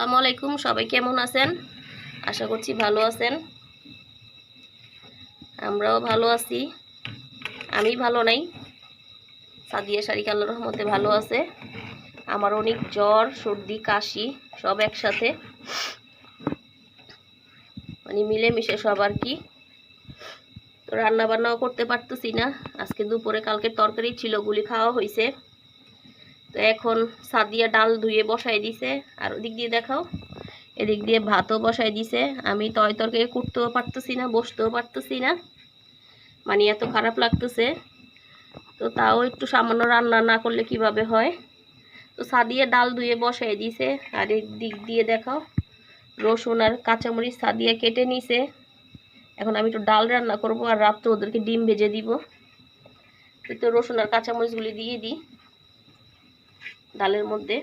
আসসালামু আলাইকুম, সবাই কেমন আছেন? আশা করছি ভালো আছেন। আমরাও ভালো আছি। আমি ভালো নাই। সাদিয়া শারিক আল্লাহ রহমতে ভালো আছে। আমার অনেক জ্বর, সর্দি, কাশি, সব একসাথে। মানে মিলেমিশে সব আর কি। তো রান্না বান্নাও করতে পারতেছি না। আজকে দুপুরে কালকে তরকারি ছিল, গুলি খাওয়া হয়েছে তো এখন সাদিয়া ডাল ধুয়ে বসাই দিছে, আর ওদিক দিয়ে দেখাও। এদিক দিয়ে ভাতও বসাই দিছে। আমি তয় তরকারি করতেও পারতেছি না, বসতেও পারতেছি না। মানে এত খারাপ লাগতেছে। তো তাও একটু সামান্য রান্না না করলে কীভাবে হয়? তো সাদিয়া ডাল ধুয়ে বসাই দিছে, আর দিক দিয়ে দেখাও। রসুন আর কাঁচামরিচ সাদিয়া কেটে নিছে। এখন আমি একটু ডাল রান্না করব, আর রাত্রে ওদেরকে ডিম ভেজে দিব। তো রসুন আর কাঁচামরিচগুলি দিয়ে দিই। ডালের মধ্যে।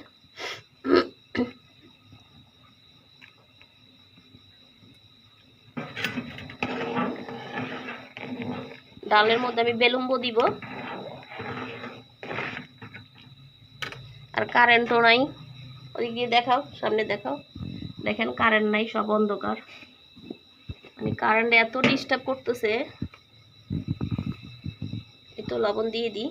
ডালের মধ্যে আমি বেলুম্ব দিব। আর কারেন্টও নাই। ওদিক দিয়ে দেখাও, সামনে দেখাও। দেখেন কারেন্ট নাই, সব অন্ধকার। মানে কারেন্ট এত ডিস্টার্ব করতেছে। একটু লবণ দিয়ে দিই।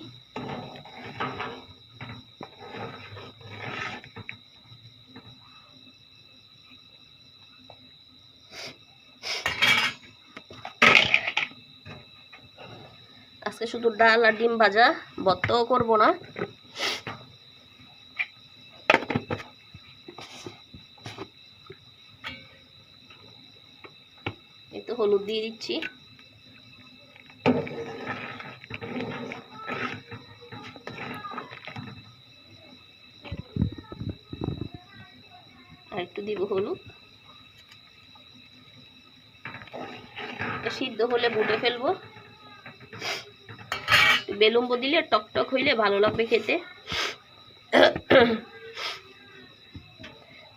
আজকে শুধু ডাল আর ডিম ভাজা ভর্তাও করব না। একটু হলুদ দিয়ে দিচ্ছি। আর একটু দিব হলুদ। সিদ্ধ হলে বুটে ফেলব। বেলুম্ব দিলে টকটক হইলে ভালো লাগবে খেতে।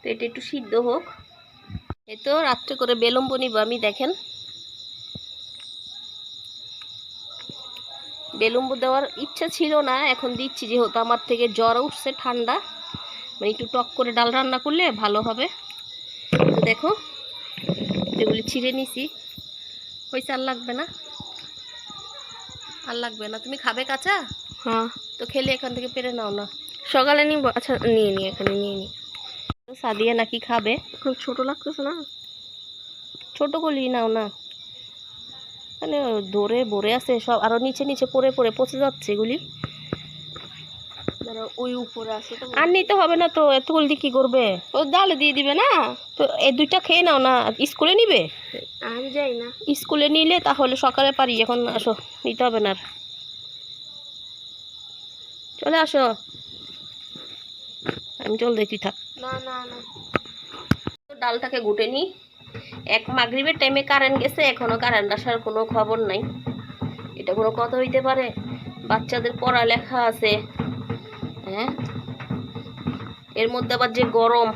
তো এটা একটু সিদ্ধ হোক। এই তো রাত্রে করে বেলুম্ব নিব আমি, দেখেন। বেলুম্ব দেওয়ার ইচ্ছা ছিল না, এখন দিচ্ছি যেহেতু আমার থেকে জ্বর উঠছে ঠান্ডা। মানে একটু টক করে ডাল রান্না করলে ভালো হবে। দেখো, এগুলি ছিঁড়ে নিছি। হয়েছে আর লাগবে না? আর লাগবে না। তুমি খাবে কাঁচা? হ্যাঁ। তো খেলে এখান থেকে পেরে নাও না। সকালে নিব। আচ্ছা নিয়ে নি এখানে নিয়ে নি। সাদিয়া নাকি খাবে? খুব ছোটো লাগতেছে না? ছোট গলি নাও না। মানে ধরে ভরে আছে সব। আরও নিচে নিচে পড়ে পড়ে পচে যাচ্ছে এগুলি। ধরো ওই উপরে আছে তো আর নিতে হবে না তো এতগুলি দিয়ে কি করবে? ও ডালে দিয়ে দিবে না? তো এই দুইটা খেয়ে নাও না স্কুলে নিবে? আমি যাই না। স্কুলে নিলে তাহলে সকালে পারি এখন আসো নিতে হবে না চলে আসো। আমি চল দেখি থাক। না না না। ডালটাকে গুটে নিই এক মাগরিবের টাইমে কারেন্ট গেছে এখনও কারেন্ট আসার কোনো খবর নাই। এটা কোনো কথা হইতে পারে? বাচ্চাদের পড়ালেখা আছে। হ্যাঁ? এর মধ্যে আবার যে গরম।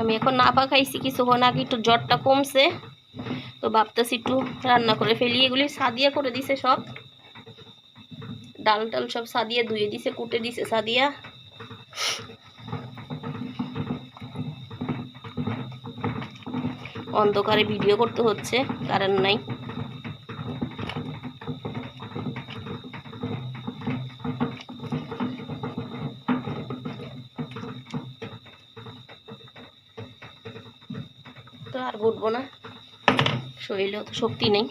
আমি এখন না পা খাইছি, কিছুক্ষণ আগে একটু জ্বরটা কমছে। তো ভাবতেছি একটু রান্না করে ফেলি, এগুলি সাদিয়া করে দিছে সব। ডাল টাল সব সাদিয়া ধুয়ে দিছে, কুটে দিছে সাদিয়া। অন্ধকারে ভিডিও করতে হচ্ছে কারেন্ট নাই। তো আর ঘুরবো না শরীরেও তো শক্তি নেই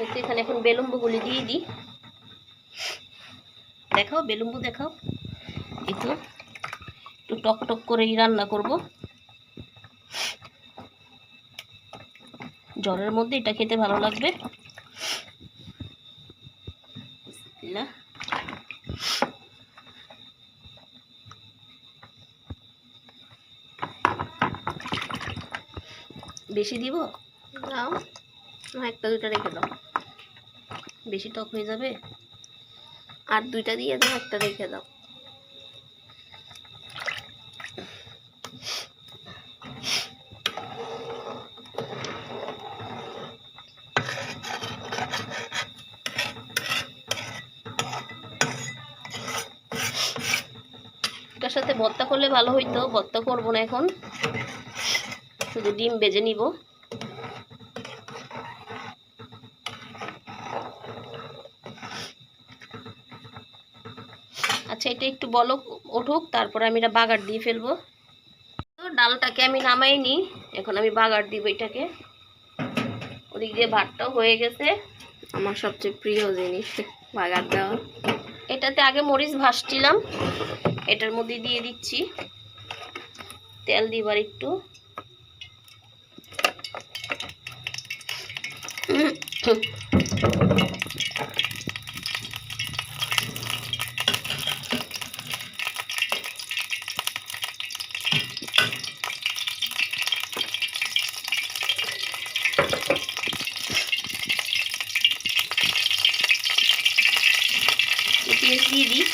এই তো এখানে এখন বেলুম্বুগুলি দিয়ে দিই দেখাও বেলুম্বু দেখাও। এই তো একটু টক টক করেই রান্না করব। জ্বরের মধ্যে এটা খেতে ভালো লাগবে। বিসমিল্লাহ। বেশি দিব? না একটা দুটো রেখে দাও। বেশি টক হয়ে যাবে? আর দুইটা দিয়ে দাও, একটা রেখে দাও। সাথে ভর্তা করলে ভালো হইতো, ভর্তা করব না এখন। শুধু ডিম বেজে নিব। এটা একটু বলো উঠুক তারপরে আমি এটা বাগার দিয়ে ফেলব। তো ডালটাকে আমি নামাই নি এখন আমি বাগার দিব এটাকে। ওদিক দিয়ে ভাতটাও হয়ে গেছে। আমার সবচেয়ে প্রিয় জিনিস বাগার দেওয়া। এটাতে আগে মরিচ ভাসছিলাম এটার মধ্যে দিয়ে দিচ্ছি। তেল দিবার একটু পেঁয়াজ দিয়ে দিই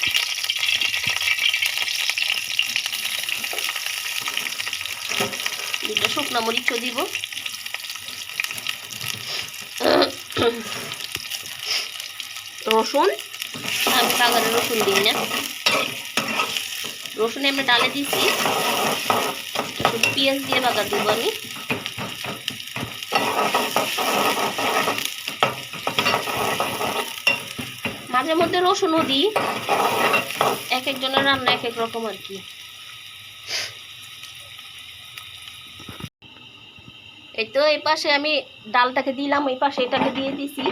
দুটো শুকনো মরিচও দিব। রসুন আমি রসুন দিই না। রসুন এমনি ডালে শুধু পেঁয়াজ দিয়ে বাগার দিব আমি। মাঝে মধ্যে রসুনও দিই। এক একজনের রান্না এক এক রকম আর কি। এই তো এই পাশে আমি ডালটাকে দিলাম, এই পাশে এটাকে দিয়ে দিছি।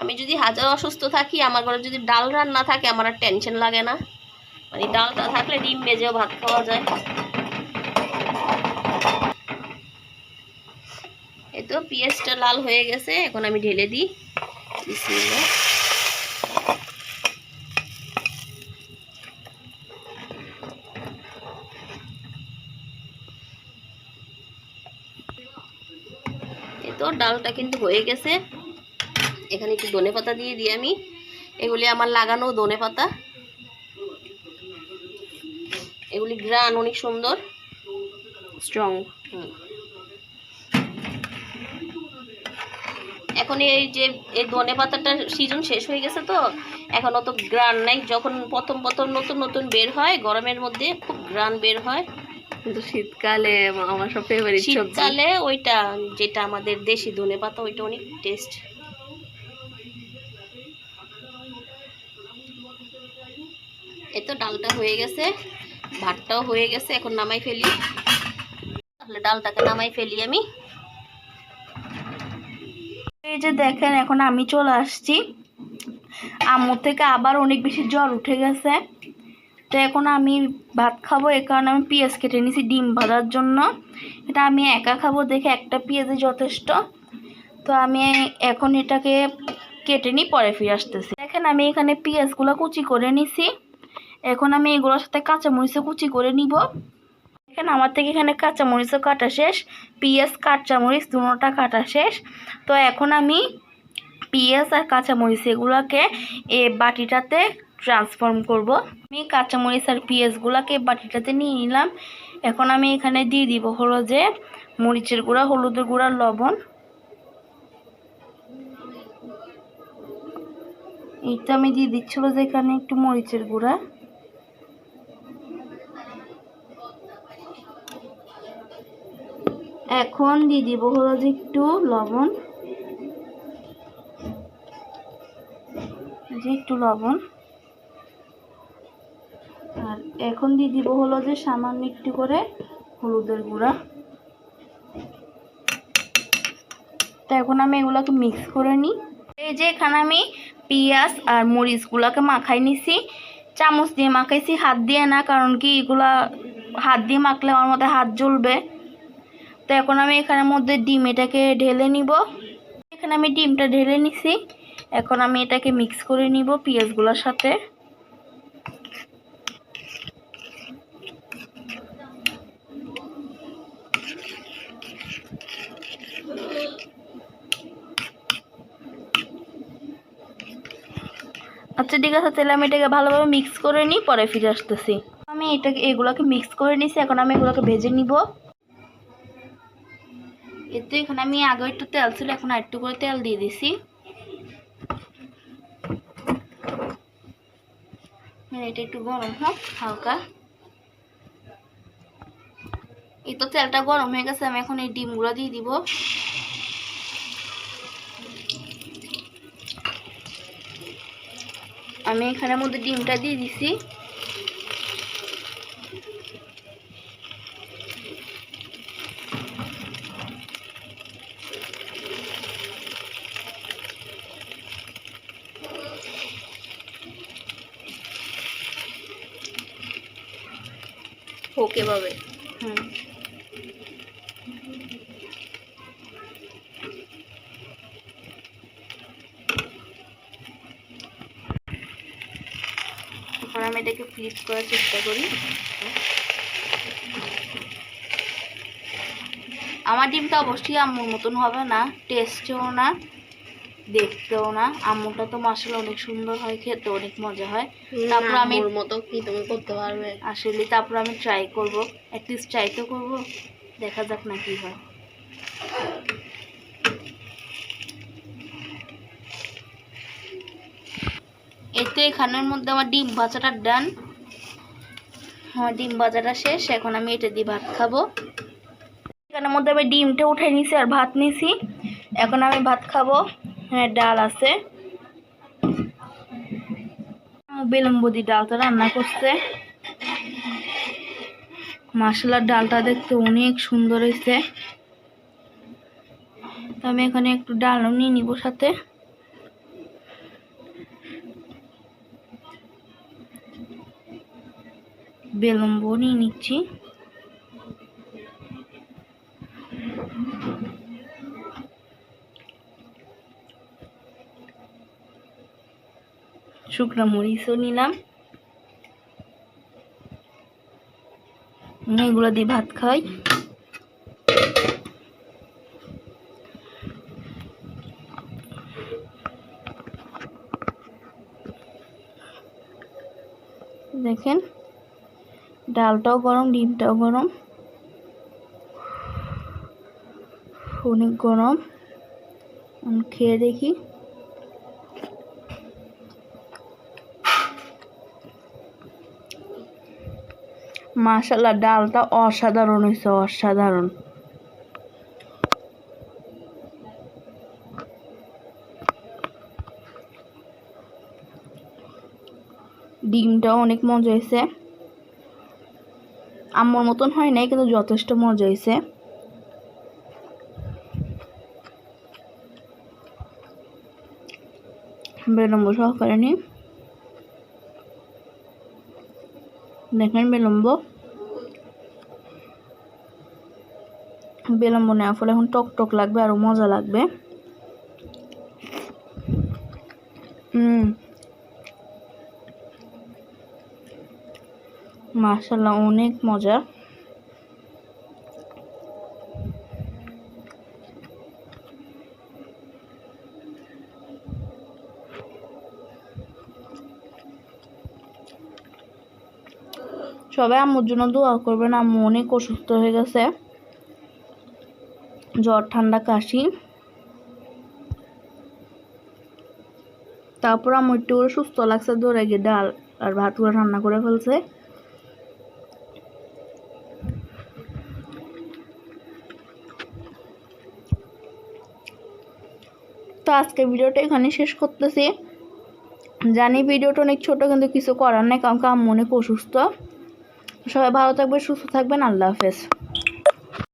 আমি যদি হাজার অসুস্থ থাকি, আমার ঘরে যদি ডাল রান্না থাকে, আমার আর টেনশন লাগে না। মানে ডালটা থাকলে ডিম ভেজেও ভাত খাওয়া যায়। এই তো পেঁয়াজটা লাল হয়ে গেছে, এখন আমি ঢেলে দিই। বিসমিল্লাহ। ডালটা কিন্তু হয়ে গেছে। এখানে একটু ধনে পাতা দিয়ে দিই আমি। এগুলি আমার লাগানো ধনে পাতা। এগুলি গ্রান অনেক সুন্দর। স্ট্রং। এখন এই যে এই ধনে পাতাটার সিজন শেষ হয়ে গেছে তো এখন অত গ্রান নাই। যখন প্রথম প্রথম নতুন নতুন বের হয় গরমের মধ্যে খুব গ্রান বের হয়। কিন্তু শীতকালে আমার সব ফেভারিট সবজি। শীতকালে ওইটা যেটা আমাদের দেশি ধনে পাতা ওইটা অনেক টেস্ট এই তো ডালটা হয়ে গেছে ভাতটাও হয়ে গেছে এখন নামাই ফেলি। তাহলে ডালটাকে নামাই ফেলি আমি। এই যে দেখেন এখন আমি চলে আসছি। আম্মুর থেকে আবার অনেক বেশি জ্বর উঠে গেছে। তো এখন আমি ভাত খাব, এ কারণে আমি পেঁয়াজ কেটে নিয়েছি ডিম ভাজার জন্য। এটা আমি একা খাব, দেখে একটা পেঁয়াজই যথেষ্ট। তো আমি এখন এটাকে কেটে নিই, পরে ফিরে আসতেছি। দেখেন, আমি এখানে পেঁয়াজগুলো কুচি করে নিছি। এখন আমি এগুলোর সাথে কাঁচামরিচও কুচি করে নিব। দেখেন, আমার থেকে এখানে কাঁচামরিচও কাটা শেষ, পেঁয়াজ, কাঁচামরিচ দুটোটা কাটা শেষ। তো এখন আমি পেঁয়াজ আর কাঁচামরিচ এগুলোকে এ বাটিটাতে ট্রান্সফর্ম করব। আমি কাঁচামরিচ আর পেঁয়াজগুলোকে বাটিটাতে নিয়ে নিলাম। এখন আমি এখানে দিয়ে দিব হলো যে মরিচের গুঁড়া, হলুদের গুঁড়া, লবণ। এইটা আমি দিয়ে দিচ্ছিল যে এখানে একটু মরিচের গুঁড়া। এখন দিয়ে দিব হলো যে একটু লবণ। যে একটু লবণ। এখন দিয়ে দিব হলো যে সামান্য একটু করে হলুদের গুঁড়া। তো এখন আমি এগুলোকে মিক্স করে নিই। এই যে এখানে আমি পেঁয়াজ আর মরিচগুলোকে মাখাই নিছি। চামচ দিয়ে মাখাইছি, হাত দিয়ে না, কারণ কি এগুলা হাত দিয়ে মাখলে আমার মধ্যে হাত জ্বলবে। তো এখন আমি এখানের মধ্যে ডিম এটাকে ঢেলে নিব। এখানে আমি ডিমটা ঢেলে নিছি। এখন আমি এটাকে মিক্স করে নিব পেঁয়াজগুলোর সাথে। আচ্ছা ঠিক আছে তাহলে আমি এটাকে ভালোভাবে মিক্স করে নিই পরে ফিরে আসতেছি। আমি এটাকে এগুলোকে মিক্স করে নিছি এখন আমি এগুলোকে ভেজে নিব। এতে এখানে আমি আগে একটু তেল ছিল এখন আর একটু করে তেল দিয়ে দিছি। হ্যাঁ, এটা একটু গরম হোক হালকা। এই তো তেলটা গরম হয়ে গেছে আমি এখন এই ডিমগুলো দিয়ে দিব। আমি এখানের মধ্যে ডিমটা দিয়ে দিছি। ওকে এভাবে। হুম। এটাকে ফ্লিপ করার চেষ্টা করি। আমার ডিমটা অবশ্যই আম্মুর মতন হবে না টেস্টেও না দেখতেও না। আম্মুটা তো মশলা অনেক সুন্দর হয় খেতে অনেক মজা হয়। তারপর আমি- মতো কি তুমি করতে পারবে? আসলে তারপর আমি ট্রাই করব অ্যাটলিস্ট ট্রাই তো করব দেখা যাক না কি হয়। এতে এখানের মধ্যে আমার ডিম ভাজাটা ডান। আমার ডিম ভাজাটা শেষ, এখন আমি এটা দিয়ে ভাত খাব। এখানের মধ্যে আমি ডিমটা উঠে নিছি আর ভাত নিছি। এখন আমি ভাত খাব হ্যাঁ ডাল আছে। বেলম্বদি ডালটা রান্না করছে। মাসালার ডালটা দেখতে অনেক সুন্দর হয়েছে। তো আমি এখানে একটু ডালও নিয়ে নিব সাথে। বেলম্ব নিয়ে নিচ্ছি। শুকনো মরিচও নিলাম। এগুলো দিয়ে ভাত খাই। দেখেন ডালটাও গরম, ডিমটাও গরম। অনেক গরম। খেয়ে দেখি। মাশাল্লাহ ডালটা অসাধারণ হয়েছে, অসাধারণ। ডিমটাও অনেক মজা হয়েছে। আম্মুর মতন হয় নাই, কিন্তু যথেষ্ট মজা হয়েছে বিলম্ব সহকারে নি। দেখেন বিলম্ব বিলম্ব নেওয়ার ফলে এখন টক টক লাগবে, আরও মজা লাগবে। হুম মাশাল্লাহ অনেক মজা। সবাই আম্মুর জন্য দোয়া করবেন, আম্মু অনেক অসুস্থ হয়ে গেছে। জ্বর, ঠান্ডা, কাশি। তারপর আম্মু একটু করে সুস্থ লাগছে দৌড়ে গিয়ে ডাল আর ভাত করে রান্না করে ফেলছে। আজকে ভিডিওটা এখানে শেষ করতেছি। জানি ভিডিওটা অনেক ছোট, কিন্তু কিছু করার নেই, কারণ কি আম্মু অনেক অসুস্থ। সবাই ভালো থাকবে সুস্থ থাকবেন, আল্লাহ হাফেজ।